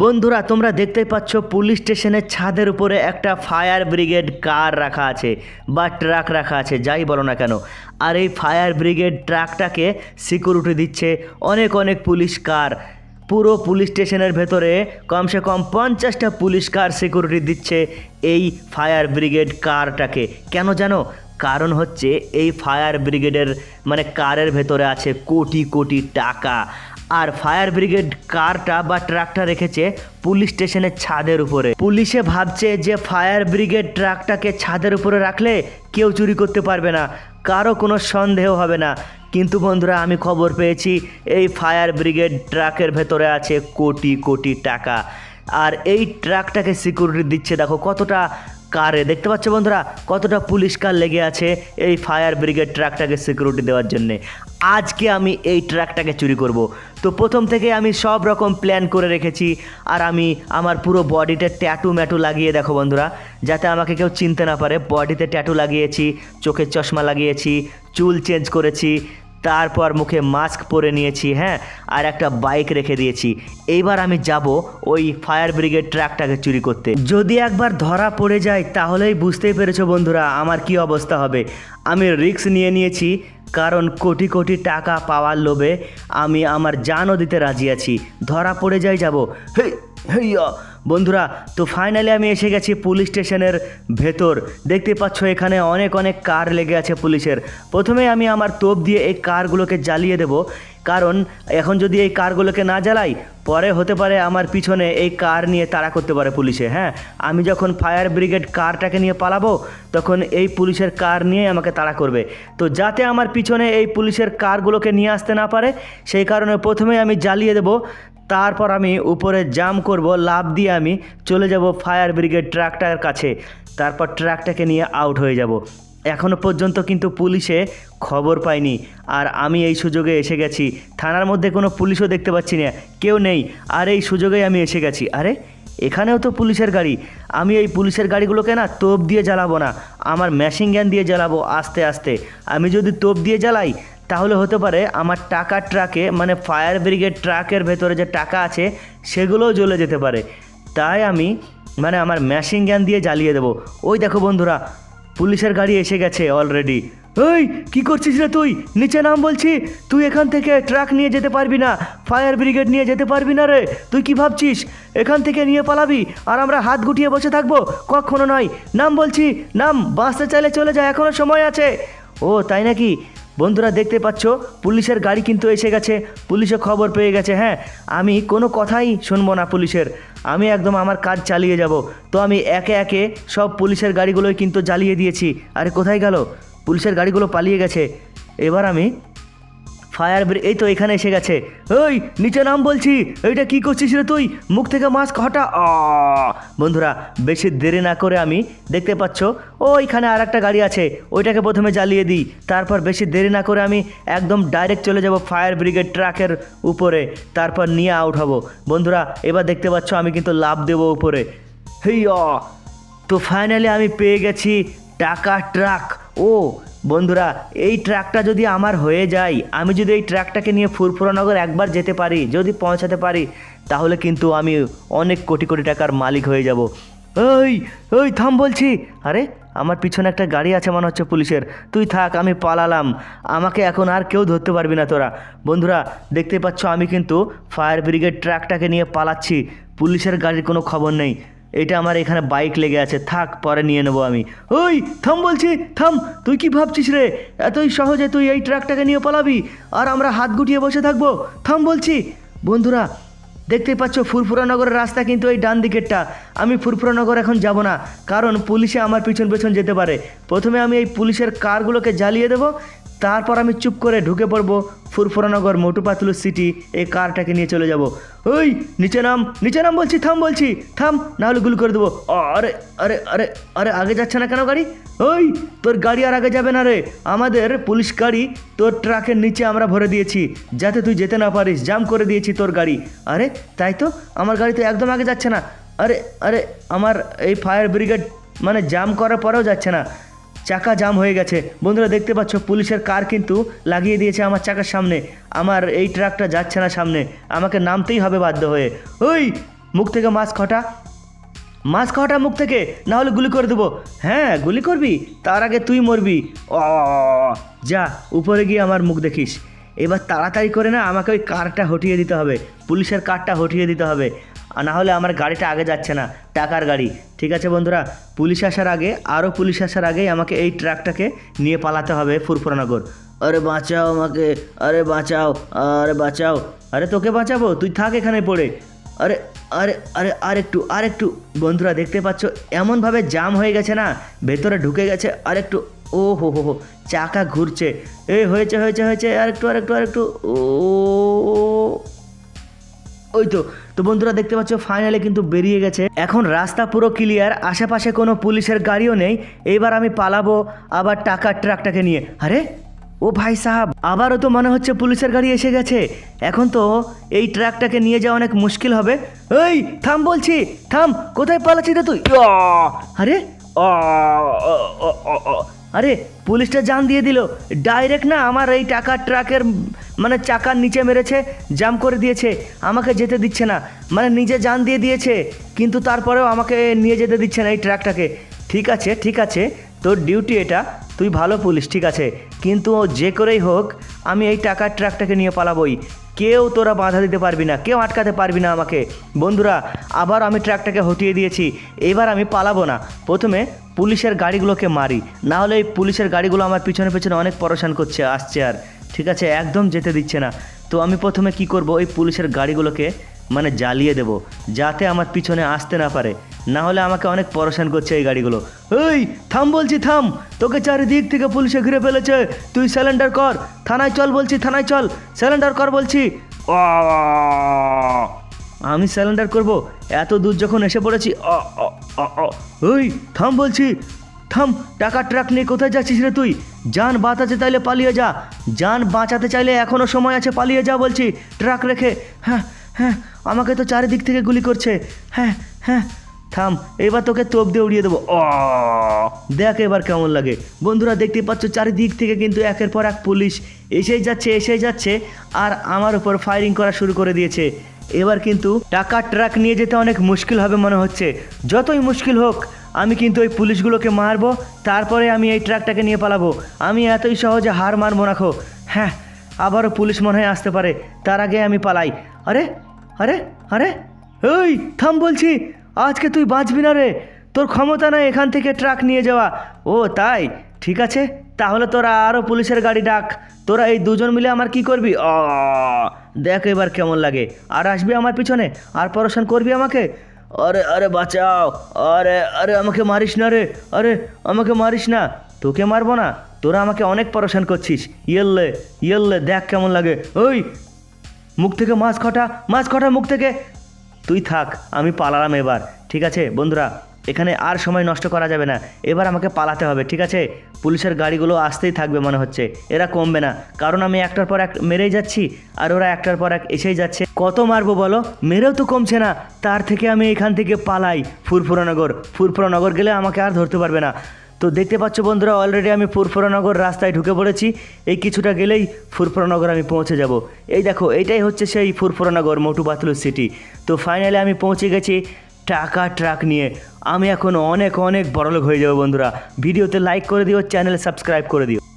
বন্ধুরা, তোমরা দেখতেই পাচ্ছ পুলিশ স্টেশনের ছাদের উপরে একটা ফায়ার ব্রিগেড কার রাখা আছে বা ট্রাক রাখা আছে, যাই বলো না কেন। আর এই ফায়ার ব্রিগেড ট্রাকটাকে সিকিউরিটি দিচ্ছে অনেক অনেক পুলিশ কার। পুরো পুলিশ স্টেশনের ভেতরে কমসে কম পঞ্চাশটা পুলিশ কার সিকিউরিটি দিচ্ছে এই ফায়ার ব্রিগেড কারটাকে। কেন জানো? কারণ হচ্ছে এই ফায়ার ব্রিগেডের মানে কারের ভেতরে আছে কোটি কোটি টাকা। আর ফায়ার ব্রিগেড কারটা বা ট্রাকটা রেখেছে পুলিশ স্টেশনের ছাদের উপরে। পুলিশে ভাবছে যে ফায়ার ব্রিগেড ট্রাকটাকে ছাদের উপরে রাখলে কেউ চুরি করতে পারবে না, কারও কোনো সন্দেহ হবে না। কিন্তু বন্ধুরা, আমি খবর পেয়েছি, এই ফায়ার ব্রিগেড ট্রাকের ভেতরে আছে কোটি কোটি টাকা। আর এই ট্রাকটাকে সিকিউরিটি দিচ্ছে, দেখো কতটা কারে? দেখতে পাচ্ছ বন্ধুরা, কতটা পুলিশ কার লেগে আছে এই ফায়ার ব্রিগেড ট্রাকটাকে সিকিউরিটি দেওয়ার জন্যে। আজকে আমি এই ট্রাকটাকে চুরি করব। তো প্রথম থেকে আমি সব রকম প্ল্যান করে রেখেছি আর আমি আমার পুরো বডিতে ট্যাটু ম্যাটু লাগিয়ে দেখো বন্ধুরা, যাতে আমাকে কেউ চিনতে না পারে। বডিতে ট্যাটু লাগিয়েছি, চোখের চশমা লাগিয়েছি, চুল চেঞ্জ করেছি তারপর মুখে মাস্ক পরে নিয়েছি হ্যাঁ? আর একটা বাইক রেখে দিয়েছি। এইবার আমি যাব ওই ফায়ার ব্রিগেড ট্রাকটাকে চুরি করতে। যদি একবার ধরা পড়ে যায়, তাহলেই বুঝতেই পেরেছ বন্ধুরা আমার কি অবস্থা হবে। আমি রিস্ক নিয়ে নিয়েছি, কারণ কোটি কোটি টাকা পাওয়ার লোভে আমি আমার জানও দিতে রাজি আছি। ধরা পড়ে যাই যাব। হে হেইয়া, বন্ধুরা, তো ফাইনালি আমি এসে গেছি পুলিশ স্টেশনের ভেতর। দেখতে পাচ্ছ এখানে অনেক অনেক কার লেগে আছে পুলিশের। প্রথমে আমি আমার তোপ দিয়ে এই কারগুলোকে জ্বালিয়ে দেব। কারণ, এখন যদি এই কারগুলোকে না জ্বালাই, পরে হতে পারে আমার পিছনে এই কার নিয়ে তাড়া করতে পারে পুলিশে হ্যাঁ? আমি যখন ফায়ার ব্রিগেড কারটাকে নিয়ে পালাবো, তখন এই পুলিশের কার নিয়ে আমাকে তাড়া করবে। তো যাতে আমার পিছনে এই পুলিশের কারগুলোকে নিয়ে আসতে না পারে, সেই কারণে প্রথমে আমি জ্বালিয়ে দেব। তারপর আমি উপরে জাম করব লাভ দিয়ে আমি চলে যাব ফায়ার ব্রিগেড ট্রাকটার কাছে। তারপর ট্রাকটাকে নিয়ে আউট হয়ে যাব। এখনও পর্যন্ত কিন্তু পুলিশে খবর পাইনি। আর আমি এই সুযোগে এসে গেছি। থানার মধ্যে কোনো পুলিশও দেখতে পাচ্ছি না। কেউ নেই। আর এই সুযোগেই আমি এসে গেছি। আরে, এখানেও তো পুলিশের গাড়ি। আমি এই পুলিশের গাড়িগুলোকে না তোপ দিয়ে জ্বালাবো না। আমার মেশিন গ্যান দিয়ে জ্বালাবো আস্তে আস্তে। আমি যদি তোপ দিয়ে জ্বালাই তাহলে হতে পারে আমার টাকার ট্রাকে মানে ফায়ার ব্রিগেড ট্রাকের ভেতরে যে টাকা আছে, সেগুলোও জ্বলে যেতে পারে। তাই আমি মানে আমার মেশিন গ্যান দিয়ে জ্বালিয়ে দেবো। ওই দেখো বন্ধুরা, পুলিশের গাড়ি এসে গেছে অলরেডি ওই কি করছিস রে তুই? নিচে নাম বলছি। তুই এখান থেকে ট্রাক নিয়ে যেতে পারবি না। ফায়ার ব্রিগেড নিয়ে যেতে পারবি না রে। তুই কি ভাবছিস? এখান থেকে নিয়ে পালাবি আর আমরা হাত গুটিয়ে বসে থাকব? কখনো নয়। নাম বলছি, নাম বাঁচতে চাইলে চলে যায় এখনও সময় আছে। ও, তাই নাকি? বন্ধুরা দেখতে পাচ্ছ, পুলিশের গাড়ি কিন্তু এসে গেছে। পুলিশে খবর পেয়ে গেছে হ্যাঁ? আমি কোনো কথাই শুনব না পুলিশের। আমি একদম আমার কাজ চালিয়ে যাব। তো আমি একে একে সব পুলিশের গাড়িগুলোই কিন্তু জ্বালিয়ে দিয়েছি। আরে কোথায় গেল? পুলিশের গাড়িগুলো পালিয়ে গেছে। এবার আমি ফায়ার ব্রিগ এই তো এখানে এসে গেছে। ওই নিচে নাম বলছি। এইটা কি করছিস রে তুই? মুখ থেকে মাস্ক হটা! বন্ধুরা, বেশি দেরি না করে আমি দেখতে পাচ্ছ। ওইখানে আর একটা গাড়ি আছে। ওইটাকে প্রথমে জ্বালিয়ে দিই। তারপর বেশি দেরি না করে আমি একদম ডাইরেক্ট চলে যাব ফায়ার ব্রিগেড ট্রাকের উপরে। তারপর নিয়ে আউট হব। বন্ধুরা, এবার দেখতে পাচ্ছ আমি কিন্তু লাভ দেবো উপরে। হেইয়া তো ফাইনালি আমি পেয়ে গেছি টাকা ট্রাক। ও বন্ধুরা, এই ট্র্যাকটা যদি আমার হয়ে যায়, আমি যদি এই ট্র্যাকটাকে নিয়ে ফুরফুরানগর একবার যেতে পারি, যদি পৌঁছাতে পারি, তাহলে কিন্তু আমি অনেক কোটি কোটি টাকার মালিক হয়ে যাব। ওই ওই থাম বলছি। আরে, আমার পিছনে একটা গাড়ি আছে মনে হচ্ছে পুলিশের। তুই থাক, আমি পালালাম। আমাকে এখন আর কেউ ধরতে পারবি না তোরা। বন্ধুরা দেখতে পাচ্ছ, আমি কিন্তু ফায়ার ব্রিগেড ট্রাকটাকে নিয়ে পালাচ্ছি। পুলিশের গাড়ির কোনো খবর নেই। এটা আমার এখানে বাইক লেগে আছে, থাক, পরে নিয়ে নেব আমি। ওই, থাম বলছি, থাম, তুই কি ভাবছিস রে? এতই সহজে তুই এই ট্রাকটাকে নিয়ে পালাবি? আর আমরা হাত গুটিয়ে বসে থাকব? থাম বলছি। বন্ধুরা, দেখতেই পাচ্ছ ফুরফুরানগরের রাস্তা কিন্তু এই ডান দিকেরটা। আমি ফুরফুরানগর এখন যাব না, কারণ পুলিশে আমার পিছন পেছন যেতে পারে। প্রথমে আমি এই পুলিশের কারগুলোকে জ্বালিয়ে দেবো তারপর আমি চুপ করে ঢুকে পড়ব ফুরফুরানগর মোটু পাতলু সিটি এই কারটাকে নিয়ে চলে যাব। ওই, নিচে নাম নিচে নাম বলছি, থাম বলছি, থাম, নাহলে গুলি করে দেবো। আরে আরে আরে আরে আগে যাচ্ছে না কেন গাড়ি? ওই, তোর গাড়ি আর আগে যাবে না রে। আমাদের পুলিশ গাড়ি তোর ট্রাকের নিচে আমরা ভরে দিয়েছি, যাতে তুই যেতে না পারিস। জাম করে দিয়েছি তোর গাড়ি। আরে, তাই তো? আমার গাড়ি তো একদম আগে যাচ্ছে না। আরে আরে, আমার এই ফায়ার ব্রিগেড মানে জাম করার পরেও যাচ্ছে না। চাকা জাম হয়ে গেছে। বন্ধুরা, দেখতে পাচ্ছ, পুলিশের কার কিন্তু লাগিয়ে দিয়েছে আমার চাকার সামনে। আমার এই ট্রাকটা যাচ্ছে না সামনে। আমাকে নামতেই হবে বাধ্য হয়ে। ওই, মুখ থেকে মাস্ক হটা। মাস্ক হটা মুখ থেকে, না হলে গুলি করে দেবো। হ্যাঁ গুলি করবি? তার আগে তুই মরবি। ও যা, উপরে গিয়ে আমার মুখ দেখিস। এবার তাড়াতাড়ি করে না আমাকে ওই কারটা হটিয়ে দিতে হবে, পুলিশের কারটা হটিয়ে দিতে হবে। না হলে আমার গাড়িটা আগে যাচ্ছে না, টাকার গাড়ি। ঠিক আছে বন্ধুরা, পুলিশ আসার আগে আরও পুলিশ আসার আগেই আমাকে এই ট্রাকটাকে নিয়ে পালাতে হবে ফুরফুরানগর আরে বাঁচাও আমাকে, আরে বাঁচাও আরে বাঁচাও। আরে তোকে বাঁচাবো, তুই থাক এখানে পড়ে। আরে আরে আরে আর একটু আর একটু বন্ধুরা দেখতে পাচ্ছ, এমনভাবে জাম হয়ে গেছে না, ভেতরে ঢুকে গেছে আর একটু ও হো হো হো চাকা ঘুরছে। এই হয়েছে হয়েছে হয়েছে আর একটু আর একটু আর একটু ও, ওই তো তো বন্ধুরা দেখতে পাচ্ছ ফাইনালে কিন্তু বেরিয়ে গেছে। এখন রাস্তা পুরো ক্লিয়ার আশেপাশে কোনো পুলিশের গাড়িও নেই। এইবার আমি পালাবো আবার টাকার ট্রাকটাকে নিয়ে। আরে, ও ভাই সাহাব, আবারও তো মনে হচ্ছে পুলিশের গাড়ি এসে গেছে। এখন তো এই ট্রাকটাকে নিয়ে যাওয়া অনেক মুশকিল হবে। এই, থাম বলছি, থাম, কোথায় পালাচ্ছি রে তুই? আরে। আরে, পুলিশটা জান দিয়ে দিল। ডাইরেক্ট না আমার এই টাকার ট্রাকের মানে চাকার নিচে মেরেছে, জাম করে দিয়েছে। আমাকে যেতে দিচ্ছে না। মানে নিজে জান দিয়ে দিয়েছে, কিন্তু তারপরেও আমাকে নিয়ে যেতে দিচ্ছে না এই ট্রাকটাকে। ঠিক আছে ঠিক আছে, তোর ডিউটি এটা, তুই ভালো পুলিশ, ঠিক আছে। কিন্তু ও যে করেই হোক, আমি এই টাকার ট্রাকটাকে নিয়ে পালাবই। কেউ তোরা বাধা দিতে পারবি না, কেউ আটকাতে পারবি না আমাকে। বন্ধুরা, আবার আমি ট্রাকটাকে হটিয়ে দিয়েছি, এবার আমি পালাবো না। প্রথমে পুলিশের গাড়িগুলোকে মারি। না হলে এই পুলিশের গাড়িগুলো আমার পিছনে পিছনে অনেক পরেশান করছে, আসছে আর। ঠিক আছে, একদম যেতে দিচ্ছে না। তো আমি প্রথমে কি করব ওই পুলিশের গাড়িগুলোকে মানে জ্বালিয়ে দেব, যাতে আমার পিছনে আসতে না পারে। না হলে আমাকে অনেক পরেশান করছে এই গাড়িগুলো। এই, থাম বলছি, থাম! তোকে চারিদিক থেকে পুলিশে ঘিরে ফেলেছে। তুই স্যালেন্ডার কর। থানায় চল বলছি, থানায় চল। স্যালেন্ডার কর বলছি! আমি স্যালেন্ডার করব। এত দূর যখন এসে পড়েছি। ওই থাম বলছি। থাম, টাকা ট্রাক নিয়ে কোথায় যাচ্ছিস রে তুই? যান বাঁচাতে চাইলে পালিয়ে যা। যান, বাঁচাতে চাইলে এখনও সময় আছে, পালিয়ে যা বলছি। ট্রাক রেখে হ্যাঁ হ্যাঁ আমাকে তো চারিদিক থেকে গুলি করছে। হ্যাঁ হ্যাঁ থাম, এবার তোকে তোপ দিয়ে উড়িয়ে দেবো। অ, দেখ এবার কেমন লাগে। বন্ধুরা দেখতে পাচ্ছ, চারিদিক থেকে কিন্তু একের পর এক পুলিশ এসেই যাচ্ছে এসেই যাচ্ছে, আর আমার উপর ফায়ারিং করা শুরু করে দিয়েছে। এবার কিন্তু টাকা ট্রাক নিয়ে যেতে অনেক মুশকিল হবে মনে হচ্ছে। যতই মুশকিল হোক, আমি কিন্তু ওই পুলিশগুলোকে মারবো, তারপরে আমি এই ট্রাকটাকে নিয়ে পালাবো। আমি এতই সহজে হার মারবো না খো। হ্যাঁ আবারও পুলিশ মনে হয় আসতে পারে। তার আগে আমি পালাই। আরে আরে আরে ওই থাম বলছি, আজকে তুই বাঁচবি না রে। তোর ক্ষমতা নাই এখান থেকে ট্রাক নিয়ে যাওয়া। ও, তাই? ঠিক আছে? তাহলে তোরা আরও পুলিশের গাড়ি ডাক। তোরা এই দুজন মিলে আমার কি করবি? অ দেখ এবার কেমন লাগে। আর আসবি আমার পিছনে? আর পড়াশোনা করবি আমাকে? আরে আরে বাঁচাও। আরে আরে আমাকে মারিস না রে। আরে, আমাকে মারিস না। তোকে মারবো না। তোরা আমাকে অনেক পড়াশোনা করছিস। ইয়েললে ইয়েললে, দেখ কেমন লাগে। ওই, মুখ থেকে মাছ খটা মাছ খটা মুখ থেকে। তুই থাক, আমি পালালাম এবার। ঠিক আছে, বন্ধুরা? এখানে আর সময় নষ্ট করা যাবে না। এবার আমাকে পালাতে হবে, ঠিক আছে? পুলিশের গাড়িগুলো আসতেই থাকবে মনে হচ্ছে। এরা কমবে না, কারণ আমি একটার পর এক মেরেই যাচ্ছি, আর ওরা একটার পর এক এসেই যাচ্ছে। কত মারবো বলো? মেরেও তো কমছে না। তার থেকে আমি এখান থেকে পালাই ফুরফুরানগর ফুরফুরানগর গেলে আমাকে আর ধরতে পারবে না। তো দেখতে পাচ্ছ বন্ধুরা অলরেডি আমি ফুরফুরানগর রাস্তায় ঢুকে পড়েছি। এই কিছুটা গেলেই ফুরফুরানগর আমি পৌঁছে যাব। এই দেখো এইটাই হচ্ছে সেই ফুরফুরানগর মোটু পাতলু সিটি তো ফাইনালি আমি পৌঁছে গেছি। টাকা ট্রাক নিয়ে। আমি এখন অনেক অনেক বড়লোক হয়ে যাব বন্ধুরা। ভিডিওতে লাইক করে দিও, চ্যানেল সাবস্ক্রাইব করে দিও।